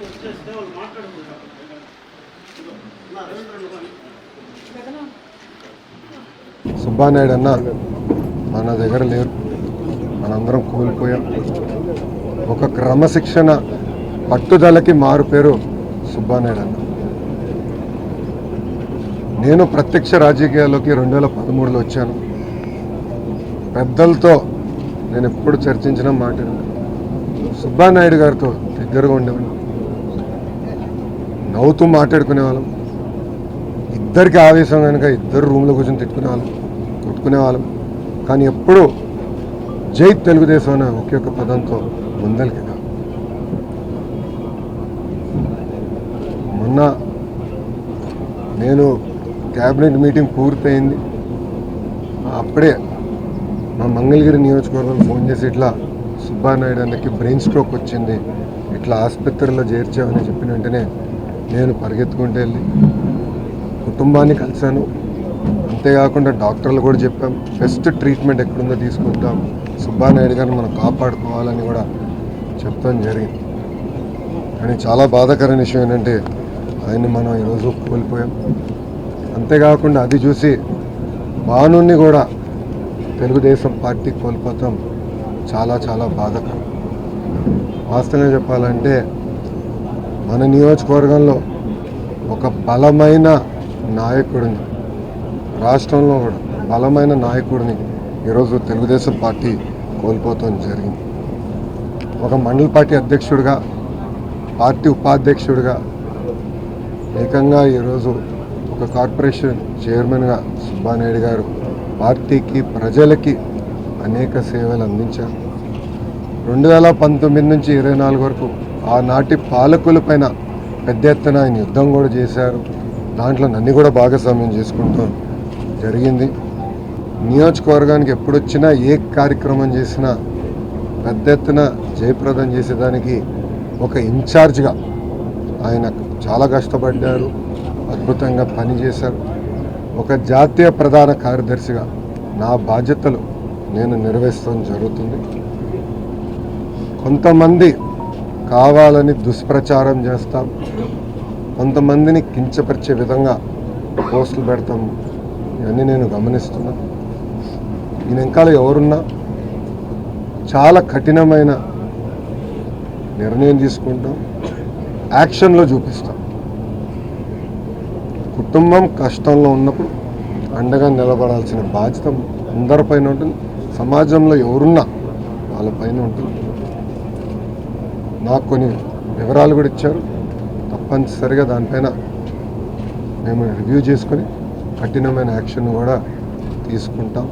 వచ్చేస్తే సుబ్బానాయుడు అన్న మన దగ్గర లేరు. మనందరం కోల్పోయాం. ఒక క్రమశిక్షణ పట్టుదలకి మారు పేరు సుబ్బానాయుడు అన్న. నేను ప్రత్యక్ష రాజకీయాల్లోకి రెండు వేల పదమూడులో వచ్చాను. పెద్దలతో నేను ఎప్పుడు చర్చించిన మాట సుబ్బానాయుడు గారితో దగ్గరగా ఉండేవాళ్ళం నవ్వుతూ మాట్లాడుకునేవాళ్ళం. ఇద్దరికి ఆవేశం కనుక ఇద్దరు రూమ్లో కూర్చొని తిట్టుకునేవాళ్ళం కొట్టుకునేవాళ్ళం. కానీ ఎప్పుడూ జై తెలుగుదేశం అనే ఒకే ఒక్క పదంతో ముందలికి మొన్న నేను క్యాబినెట్ మీటింగ్ పూర్తయింది. అప్పుడే మా మంగళగిరి నియోజకవర్గం ఫోన్ చేసి ఇట్లా సుబ్బానాయుడు అన్నకి బ్రెయిన్ స్ట్రోక్ వచ్చింది ఇట్లా ఆసుపత్రిలో చేర్చామని చెప్పిన వెంటనే నేను పరిగెత్తుకుంటూ వెళ్ళి కుటుంబాన్ని కలిశాను. అంతేకాకుండా డాక్టర్లు కూడా చెప్పాం బెస్ట్ ట్రీట్మెంట్ ఎక్కడుందో తీసుకొద్దాం సుబ్బానాయుడు గారిని మనం కాపాడుకోవాలని కూడా చెప్తాం జరిగింది. కానీ చాలా బాధాకరమైన విషయం ఏంటంటే ఆయన్ని మనం ఈరోజు కోల్పోయాం. అంతేకాకుండా అది చూసి భానుని కూడా తెలుగుదేశం పార్టీ కోల్పోతాం. చాలా చాలా బాధకరం వాస్తవంగా చెప్పాలంటే మన నియోజకవర్గంలో ఒక బలమైన నాయకుడిని రాష్ట్రంలో కూడా బలమైన నాయకుడిని ఈరోజు తెలుగుదేశం పార్టీ కోల్పోతాం జరిగింది. ఒక మండల పార్టీ అధ్యక్షుడిగా పార్టీ ఉపాధ్యక్షుడిగా ఏకంగా ఈరోజు ఒక కార్పొరేషన్ చైర్మన్గా సుబ్బానాయుడు గారు పార్టీకి ప్రజలకి అనేక సేవలు అందించారు. రెండు వేల పంతొమ్మిది నుంచి ఇరవై నాలుగు వరకు ఆనాటి పాలకుల పైన పెద్ద ఎత్తున ఆయన యుద్ధం కూడా చేశారు. దాంట్లో నన్ను కూడా భాగస్వామ్యం చేసుకుంటూ జరిగింది. నియోజకవర్గానికి ఎప్పుడొచ్చినా ఏ కార్యక్రమం చేసినా పెద్ద ఎత్తున జయప్రదం చేసేదానికి ఒక ఇన్ఛార్జ్గా ఆయన చాలా కష్టపడ్డారు. అద్భుతంగా పనిచేశారు. ఒక జాతీయ ప్రధాన కార్యదర్శిగా నా బాధ్యతలు నేను నిర్వహిస్తాం జరుగుతుంది. కొంతమంది కావాలని దుష్ప్రచారం చేస్తాం. కొంతమందిని కించపరిచే విధంగా పోస్టులు పెడతాం ఇవన్నీ నేను గమనిస్తున్నా. ఈయన వెనకాల ఎవరున్నా చాలా కఠినమైన నిర్ణయం తీసుకుంటాం. యాక్షన్లో చూపిస్తాం. కుటుంబం కష్టంలో ఉన్నప్పుడు అండగా నిలబడాల్సిన బాధ్యత అందరిపైన ఉంటుంది. సమాజంలో ఎవరున్నా వాళ్ళపైన ఉంటుంది. నాకు కొన్ని వివరాలు కూడా ఇచ్చారు. తప్పనిసరిగా దానిపైన మేము రివ్యూ చేసుకొని కఠినమైన యాక్షన్ కూడా తీసుకుంటాం.